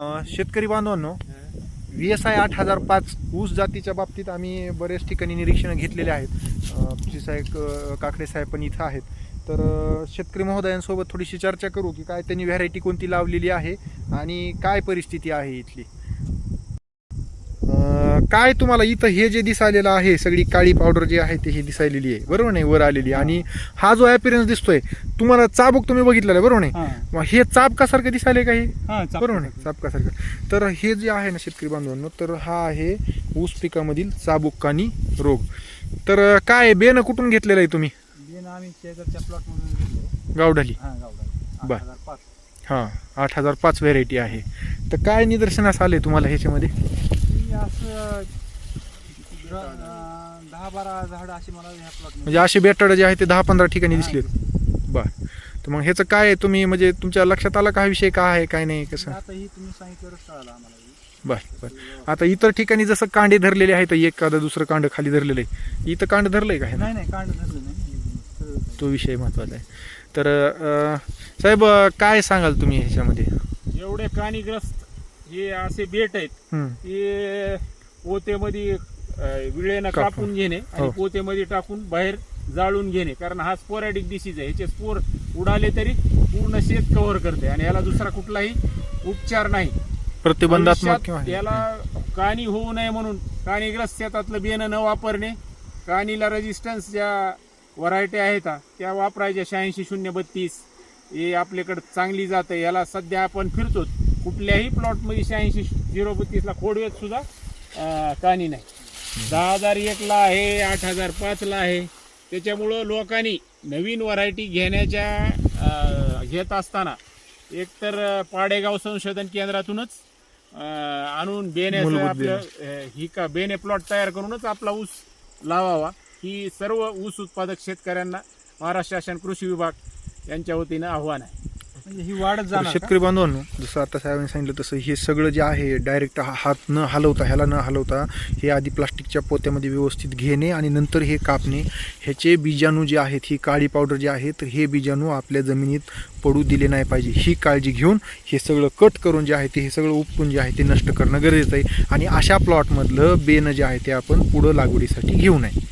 शेतकरी बांधवांनो V S I आठ हजार पाच ऊस जातीच्या बाबतीत आम्ही बऱ्याच ठिकाणी निरीक्षणं घेतलेले आहेत. साहेब काकडे साहेब पण इथं आहेत. तर शेतकरी महोदयांसोबत थोडीशी चर्चा करू की काय त्यांनी व्हॅरायटी कोणती लावलेली आहे आणि काय परिस्थिती आहे इथली? काय तुम्हाला इथं हे जे दिसायलेलं आहे सगळी काळी पावडर जी आहे ते ही दिसायलेली आहे. बरोबर नाही? वर आलेली. आणि हा. जो ॲपिरन्स दिसतोय तुम्हाला चाबूक तुम्ही बघितलेला आहे बरोबर नाही? हा. मग हे चाबकासारखं दिसायलंय का हे हा चाप- बरोबर नाही? चाबकासारखं तर हे जे आहे ना शेतकरी बांधवांनो तर हा आहे ऊस पिकामधील चाबुक्कानी रोग. तर काय बेन कुठून घेतलेलं आहे तुम्ही? गावढाली हा बर. हां आठ हजार पाच व्हेरायटी आहे. तर काय निदर्शनास आले तुम्हाला ह्याच्यामध्ये? ती असं द- दहा बारा झाड अशी मला ह्या प्लॉट म्हणजे असे बेटाड जे आहे ते दहा पंधरा ठिकाणी दिसलेत बर. तर मग ह्याचं काय तुम्ही म्हणजे तुमच्या लक्षात आलं का हा विषय काय आहे काय नाही कसं? आता ही तुम्ही सांगितलं कळालं आम्हाला ही. बर बर. आता इतर ठिकाणी जसं कांडे धरलेले आहेत एखादं दुसरं कांड खाली धरलेलं आहे. इथं कांड धरलंय का हे नाही नाही कांड धरलं नाही. सगळं काही. तो विषय महत्त्वाचा आहे. तर अं, साहेब अं, काय सांगाल तुम्ही ह्याच्यामध्ये? एवढे कानिग्रस्त हे असे बेट आहेत ते पोतेमध्ये विळेनं कापून. घेणे आणि हो. पोतेमध्ये टाकून बाहेर जाळून घेणे. कारण हा स्पोरॅडिक डिसीज आहे. ह्याचे स्पोर उडाले तरी पूर्ण शेत कव्हर करते आणि याला दुसरा कुठलाही उपचार नाही. प्रतिबंधात्मक याला कानी होऊ नये म्हणून कानिग्रस्त शेतातलं बियाणं न वापरणे कानीला रेजिस्टन्स ज्या व्हरायटी आहेत त्या वापरायच्या शहाऐंशी शून्य बत्तीस हे आपल्याकडे चांगली जातं याला सध्या आपण फिरतो कुठल्याही प्लॉटमध्ये शहाऐंशी झिरो बत्तीसला खोडवेत सुद्धा कानी नाही. दहा हजार एकला आहे आठ हजार पाचला आहे. त्याच्यामुळं लोकांनी नवीन व्हरायटी घेण्याच्या घेत असताना एकतर पाडेगाव संशोधन केंद्रातूनच आणून बेण्याचं आपलं ही का बेने प्लॉट तयार करूनच आपला ऊस लावावा. ही सर्व ऊस उत्पादक शेतकऱ्यांना महाराष्ट्र शासन कृषी विभाग यांच्या वतीनं आव्हान आहे. ही वाढत तर जाणार का? शेतकरी बांधवांनो जसं आता साहेबांनी सांगितलं तसं हे सगळं जे आहे डायरेक्ट हात न हलवता ह्याला न हलवता हे आधी प्लास्टिकच्या पोत्यामध्ये व्यवस्थित घेणे आणि नंतर हे कापणे ह्याचे बीजाणू जे आहेत ही काळी पावडर जे आहे तर हे बीजाणू आपल्या जमिनीत पडू दिले नाही पाहिजे. ही काळजी घेऊन हे सगळं कट करून जे आहे ते हे सगळं उपटून जे आहे ते नष्ट करणं गरजेचं आहे. आणि अशा प्लॉटमधलं बेनं जे आहे ते आपण पुढं लागवडीसाठी घेऊ नये.